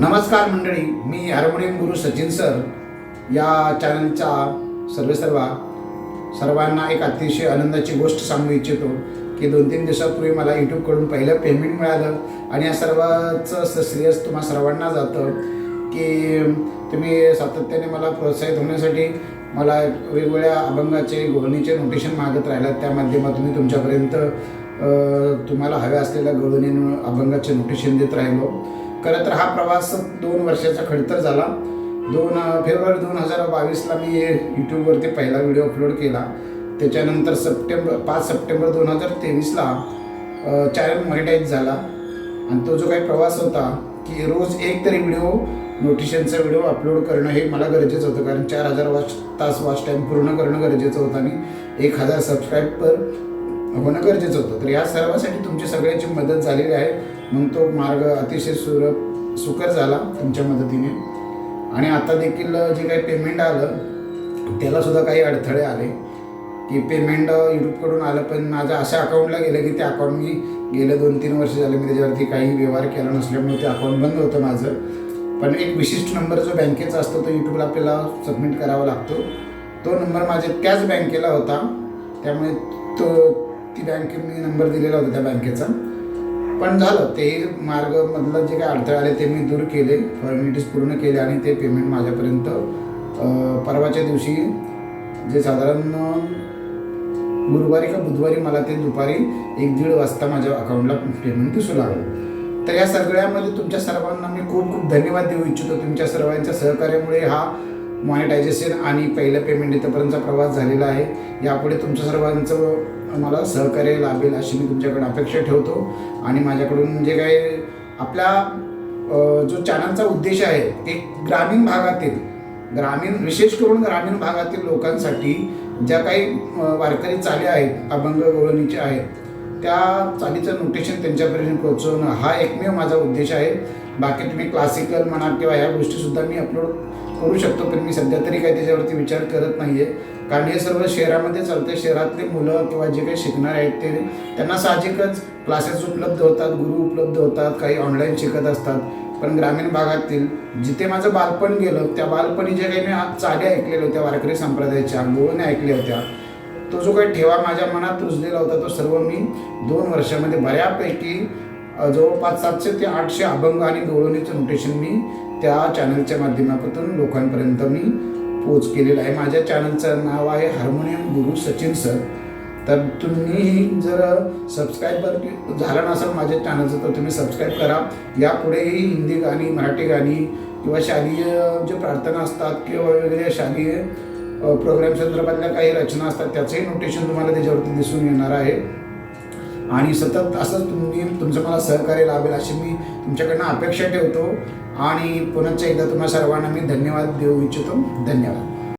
नमस्कार मंडळी मी हार्मोनियम गुरु सचिन सर. या चॅनलचा सर्व सर्वांना एक अतिशय आनंदाची गोष्ट सांगू इच्छितो की दोन तीन दिवसापूर्वी मला यूट्यूबकडून पहिलं पेमेंट मिळालं आणि या सर्वाचं श्रेयस तुम्हा सर्वांना जातं की तुम्ही सातत्याने मला प्रोत्साहित होण्यासाठी मला वेगवेगळ्या अभंगाचे गोळणीचे नोटेशन मागत राहिलात. त्या माध्यमातून मी तुमच्यापर्यंत तुम्हाला हव्या असलेल्या गवळणी अभंगाचे नोटेशन देत राहिलो. खरं तर हा प्रवास दोन वर्षाचा खडतर झाला. दोन फेब्रुवारी दोन हजार बावीसला मी यूट्यूबवरती पहिला व्हिडिओ अपलोड केला. त्याच्यानंतर सप्टेंबर पाच सप्टेंबर दोन हजार तेवीसला चॅनल मॉनिटाईज झाला. आणि तो जो काही प्रवास होता की रोज एक तरी व्हिडिओ नोटिशनचा व्हिडिओ अपलोड करणं हे मला गरजेचं होतं. कारण चार हजार वाच तास वॉच टाईम पूर्ण करणं गरजेचं होतं आणि एक हजार सबस्क्राईबर होणं गरजेचं होतं. तर या सर्वासाठी तुमची सगळ्याची मदत झालेली आहे. मग तो मार्ग अतिशय सुर सुकर झाला तुमच्या मदतीने. आणि आता देखील जे काही पेमेंट आलं त्याला सुद्धा काही अडथळे आले. की पेमेंट यूट्यूबकडून आलं पण माझ्या अशा अकाउंटला गेलं की ते अकाउंट मी गेले दोन तीन वर्ष झाले. मी त्याच्यावरती काही व्यवहार केला नसल्यामुळे ते अकाउंट बंद होतं माझं. पण एक विशिष्ट नंबर जो बँकेचा असतो तो यूट्यूबला आपल्याला सबमिट करावा लागतो. तो नंबर माझ्या त्याच बँकेला होता. त्यामुळे तो ती बँके मी नंबर दिलेला होता त्या बँकेचा. पण झालं. ते मार्ग मधलं जे काही अडथळे आले ते मी दूर केले. फॉर्मॅलिटीज पूर्ण केले आणि ते पेमेंट माझ्यापर्यंत. परवाच्या दिवशी जे साधारण गुरुवारी का बुधवारी मला ते दुपारी एक दीड वाजता माझ्या अकाउंटला पेमेंट दिसू लागलं. तर या सगळ्यामध्ये तुमच्या सर्वांना मी खूप खूप धन्यवाद देऊ इच्छितो. तुमच्या सर्वांच्या सहकार्यामुळे हा मॉनिटायझेशन आणि पहिलं पेमेंट इथंपर्यंतचा प्रवास झालेला आहे. यापुढे तुमच्या सर्वांचं मला सहकार्य लाभेल अशी मी तुमच्याकडे अपेक्षा ठेवतो. आणि माझ्याकडून जे काही आपल्या जो चॅनलचा उद्देश आहे ते ग्रामीण भागातील ग्रामीण विशेष करून ग्रामीण भागातील लोकांसाठी ज्या काही वारकरी चाले आहेत अभंग गवळणीचे आहेत त्या चालीचं नोटेशन त्यांच्यापर्यंत पोहोचवणं हा एकमेव माझा उद्देश आहे. बाकी तुम्ही क्लासिकल म्हणा किंवा ह्या गोष्टीसुद्धा मी अपलोड करू शकतो पण मी सध्या तरी काही त्याच्यावरती विचार करत नाही आहे कारण हे सर्व शहरामध्ये चालतं शहरातले मुलं किंवा जे काही शिकणार आहेत ते त्यांना साहजिकच क्लासेस उपलब्ध होतात गुरु उपलब्ध होतात काही ऑनलाईन शिकत असतात. पण ग्रामीण भागातील जिथे माझं बालपण गेलं त्या बालपणी जे काही मी आज चाली ऐकलेल्या होत्या वारकरी संप्रदायाच्या गोवण्या ऐकल्या होत्या तो जो काही ठेवा माझ्या मनात रुजलेला होता तो सर्व मी दोन वर्षामध्ये बऱ्यापैकी जवळपास सातशे ते आठशे अभंग आणि गवळणीचं नोटेशन मी त्या चॅनलच्या माध्यमातून लोकांपर्यंत मी पोच केलेलं आहे. माझ्या चॅनलचं नाव आहे हार्मोनियम गुरु सचिन सर तर तुम्हीही जर सबस्क्राईबर झाला नसेल माझ्या चॅनलचं तर तुम्ही सबस्क्राईब करा. यापुढेही हिंदी गाणी मराठी गाणी किंवा शालेय जे प्रार्थना असतात किंवा वेगवेगळ्या शालेय प्रोग्राम संदर्भातल्या काही रचना असतात त्याचंही नोटेशन तुम्हाला त्याच्यावरती दिसून येणार आहे. आणि सतत असंच तुम्ही तुमचं मला सहकार्य लाभेल अशी मी तुमच्याकडनं अपेक्षा ठेवतो. आणि पुन्हा एकदा तुम्हा सर्वांना मी धन्यवाद देऊ इच्छितो. धन्यवाद.